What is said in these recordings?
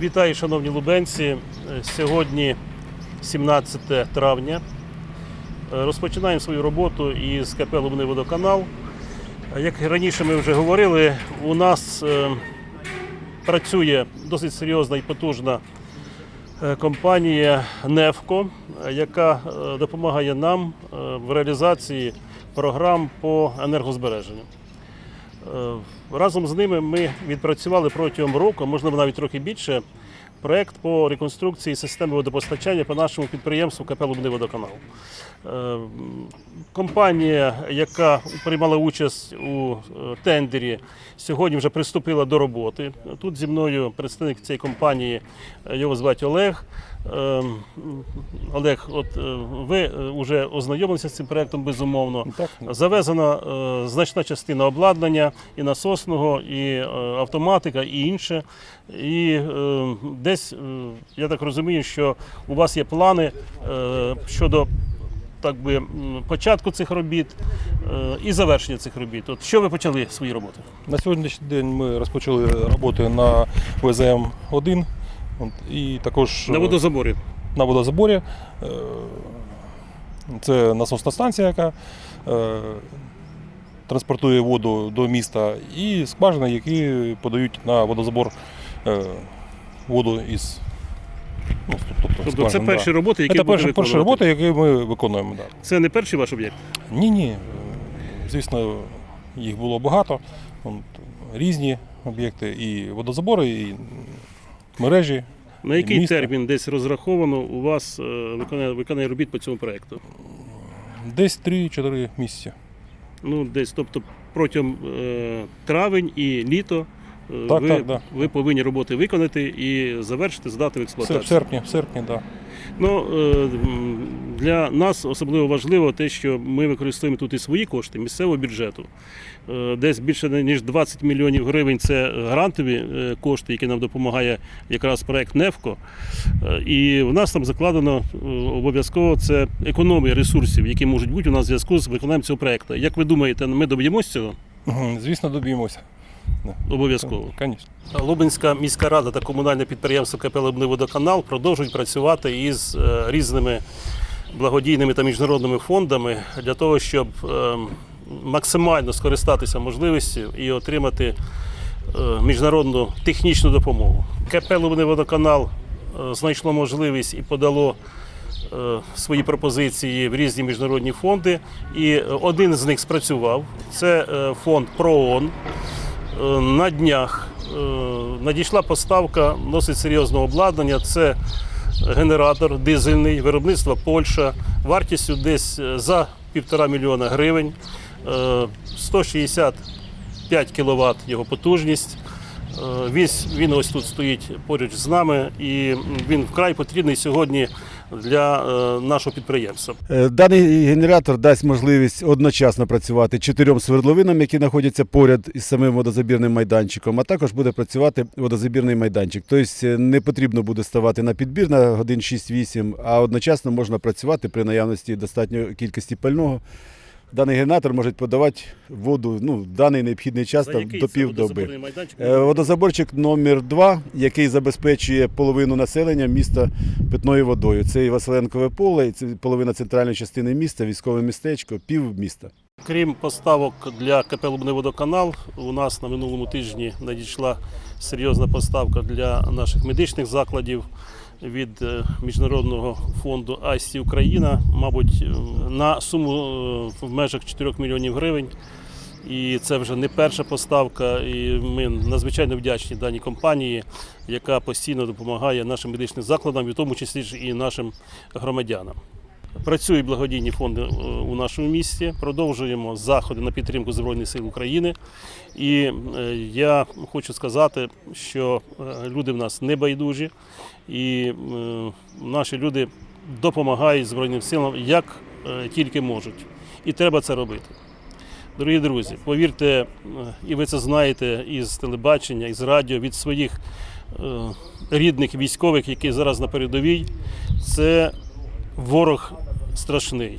Вітаю, шановні лубенці. Е, Сьогодні 17 травня. Е, Розпочинаємо свою роботу із КП Лубний водоканал. Е, Як раніше ми вже говорили, у нас працює досить серйозна і потужна компанія Невко, е, яка допомагає нам в реалізації програм по енергозбереженню. Е, Разом з ними ми відпрацювали протягом року, можливо навіть трохи більше, проект по реконструкції системи водопостачання по нашому підприємству КП «Лубний водоканал. Е, Компанія, яка приймала участь у е, тендері, сьогодні вже приступила до роботи. Тут зі мною представник цієї компанії, його звати Олег. Е, м, Олег, от е, ви вже ознайомилися з цим проектом безумовно. Так, Завезена е, значна частина обладнання і насосного, і е, автоматика, і інше. І е, десь, е, я так розумію, що у вас є плани е, щодо так би, початку цих робіт е, і завершення цих робіт. От що ви почали свої роботи? на сьогоднішній день ми розпочали роботи на ВЗМ-1 от, і також На е, водозаборі. на водозаборі. Е, Це насосна станція, яка е, транспортує воду до міста, і скважини, які подають на водозабор воду із. Ну, тобто, Тобто це скважин, перші да. роботи, які Це перші, перші роботи, які ми виконуємо. Да. Це не перший ваш об'єкт? Ні, ні. Звісно, їх було багато. Різні об'єкти, і водозабори, і мережі. На який міста. термін десь розраховано у вас е, виконання, виконання робіт по цьому проєкту? Десь 3-4 місяці. Ну, десь, тобто протягом е, травень і літо е, Так, ви, так, да. ви повинні роботи виконати і завершити, здати в експлуатацію. в серпні, в серпні, так. Ну, е, для нас особливо важливо те, що ми використовуємо тут і свої кошти місцевого бюджету. Е, Десь більше ніж 20 мільйонів гривень це грантові е, кошти, які нам допомагає якраз проект Невко. Е, І в нас там закладено обов'язково це економія ресурсів, які можуть бути у нас в зв'язку з виконанням цього проекту. Як ви думаєте, ми доб'ємося цього? Звісно, доб'ємося. Обов'язково. Лубенська міська рада та комунальне підприємство КП «Лубний водоканал продовжують працювати із різними благодійними та міжнародними фондами для того, щоб е, максимально скористатися можливістю і отримати е, міжнародну технічну допомогу. КП «Лубний водоканал е, знайшло можливість і подало свої пропозиції в різні міжнародні фонди. І один з них спрацював. Це фонд ПРООН. На днях надійшла поставка досить серйозного обладнання. Це генератор дизельний, виробництво Польща, вартістю десь е, за півтора мільйона гривень, е, 165 кВт його потужність. Е, він ось тут стоїть поруч з нами, і він вкрай потрібний сьогодні для е, нашого підприємства. Е, Даний генератор дасть можливість одночасно працювати чотирьом свердловинам, які знаходяться поряд із самим водозабірним майданчиком, а також буде працювати водозабірний майданчик. Тобто е, не потрібно буде ставати на підбір на годин 6-8, а одночасно можна працювати при наявності достатньої кількості пального. Даний генератор може подавати воду ну, в даний необхідний час За там, який до це півдоби. водозаборний майданчик? Е, Водозаборчик номер 2 який забезпечує половину населення міста питною водою. Це і Василенкове поле, і це половина центральної частини міста, військове містечко, пів міста. Крім поставок для КП «Лубний водоканал, у нас на минулому тижні надійшла серйозна поставка для наших медичних закладів від е, Міжнародного фонду Асі Україна, мабуть, е, на суму е, в межах 4 мільйонів гривень. І це вже не перша поставка. І ми надзвичайно вдячні даній компанії, яка постійно допомагає нашим медичним закладам, в тому числі ж і нашим громадянам. Працюють благодійні фонди е, у нашому місті. Продовжуємо заходи на підтримку Збройних сил України. І е, я хочу сказати, що е, люди в нас не байдужі, і наші люди допомагають Збройним силам як тільки можуть. І треба це робити. Дорогі друзі, повірте, і ви це знаєте із телебачення, із радіо, від своїх рідних військових, які зараз на передовій, це ворог страшний.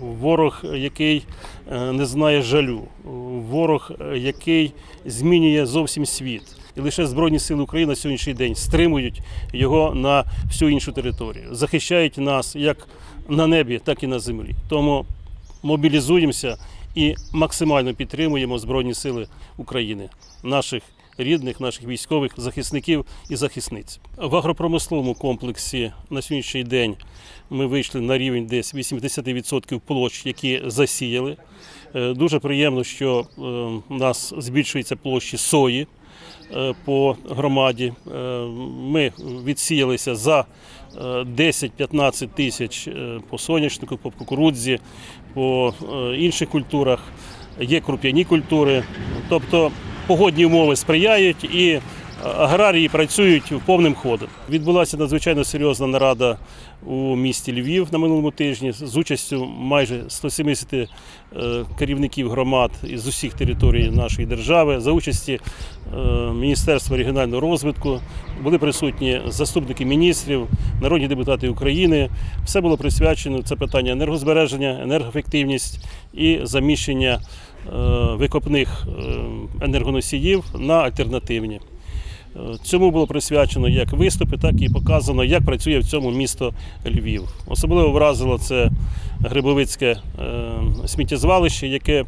Ворог, який е, не знає жалю, ворог, е, який змінює зовсім світ. І лише Збройні Сили України на сьогоднішній день стримують його на всю іншу територію, захищають нас як на небі, так і на землі. Тому мобілізуємося і максимально підтримуємо Збройні Сили України, наших рідних, наших військових захисників і захисниць. В агропромисловому комплексі на сьогоднішній день ми вийшли на рівень десь 80% площ, які засіяли. Е, Дуже приємно, що е, у нас збільшується площі сої е, по громаді. Е, Ми відсіялися за е, 10-15 тисяч е, по соняшнику, по кукурудзі, по е, інших культурах. Є круп'яні культури. Тобто погодні умови сприяють і аграрії працюють повним ходом. Відбулася надзвичайно серйозна нарада у місті Львів на минулому тижні з участю майже 170 е, керівників громад із усіх територій нашої держави, за участі е, Міністерства регіонального розвитку. Були присутні заступники міністрів, народні депутати України. Все було присвячено це питання енергозбереження, енергоефективність і заміщення е, викопних енергоносіїв на альтернативні. Цьому було присвячено як виступи, так і показано, як працює в цьому місто Львів. Особливо вразило це Грибовицьке е, сміттєзвалище, яке,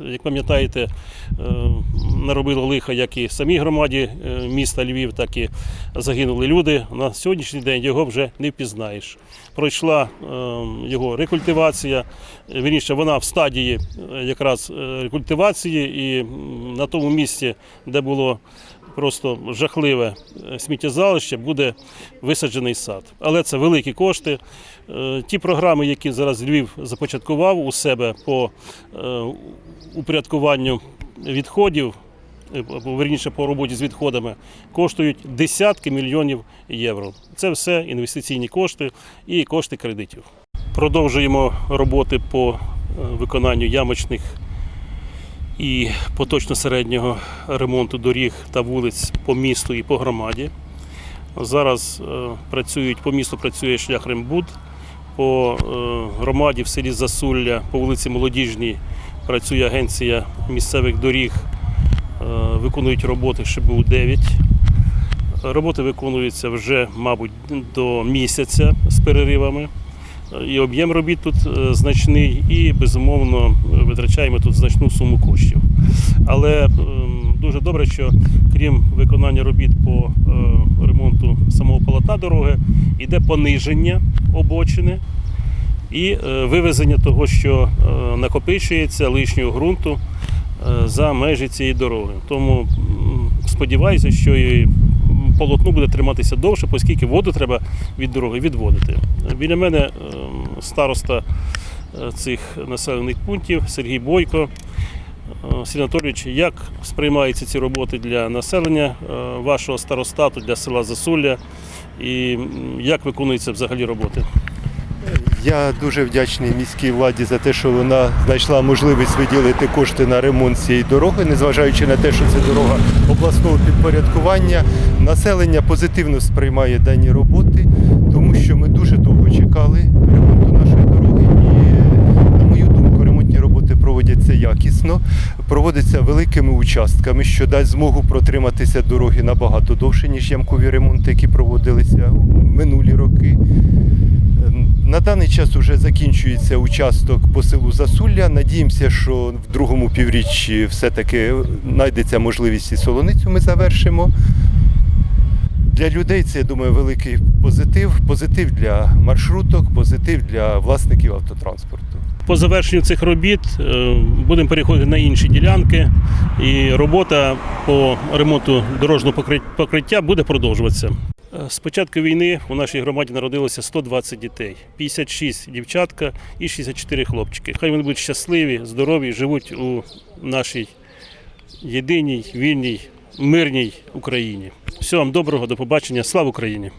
як пам'ятаєте, е, наробило лиха як і самій громаді е, міста Львів, так і загинули люди. На сьогоднішній день його вже не впізнаєш. Пройшла його рекультивація, вірніше, вона в стадії якраз рекультивації, і на тому місці, де було просто жахливе е, сміттєзвалище, буде висаджений сад. Але це великі кошти. Е, Ті програми, які зараз Львів започаткував у себе по е, упорядкуванню відходів, е, верніше по роботі з відходами, коштують десятки мільйонів євро. Це все інвестиційні кошти і кошти кредитів. Продовжуємо роботи по виконанню ямочних і поточно-середнього ремонту доріг та вулиць по місту і по громаді. Зараз працюють по місту працює шлях Рембуд, по е, громаді в селі Засулля, по вулиці Молодіжній працює агенція місцевих доріг, е, виконують роботи ШБУ 9. Роботи виконуються вже, мабуть, до місяця з переривами. І об'єм робіт тут е, значний, і безумовно витрачаємо тут значну суму коштів. Але ем, дуже добре, що крім виконання робіт по е, ремонту самого полотна дороги, йде пониження обочини і е, вивезення того, що е, накопичується лишнього ґрунту е, за межі цієї дороги. Тому сподіваюся, що і полотно буде триматися довше, оскільки воду треба від дороги відводити. Біля мене ем, староста цих населених пунктів Сергій Бойко. Сергій Анатолійович, як сприймаються ці роботи для населення вашого старостату, для села Засулля, і як виконуються взагалі роботи? Я дуже вдячний міській владі за те, що вона знайшла можливість виділити кошти на ремонт цієї дороги, незважаючи на те, що це дорога обласного підпорядкування. Населення позитивно сприймає дані роботи, тому що ми дуже довго чекали ремонту нашої дороги. І, на мою думку, ремонтні роботи проводяться якісно, проводяться великими участками, що дасть змогу протриматися дороги набагато довше, ніж ямкові ремонти, які проводилися минулі роки. На даний час вже закінчується участок по селу Засулля. Надіємося, що в другому півріччі все-таки знайдеться можливість і солоницю ми завершимо. Для людей це, я думаю, великий позитив. Позитив для маршруток, позитив для власників автотранспорту. По завершенню цих робіт е, будемо переходити на інші ділянки, і робота по ремонту дорожнього покри- покриття буде продовжуватися. Е, З початку війни у нашій громаді народилося 120 дітей, 56 дівчатка і 64 хлопчики. Хай вони будуть щасливі, здорові, живуть у нашій єдиній, вільній, мирній Україні. Всього вам доброго, до побачення. Слава Україні!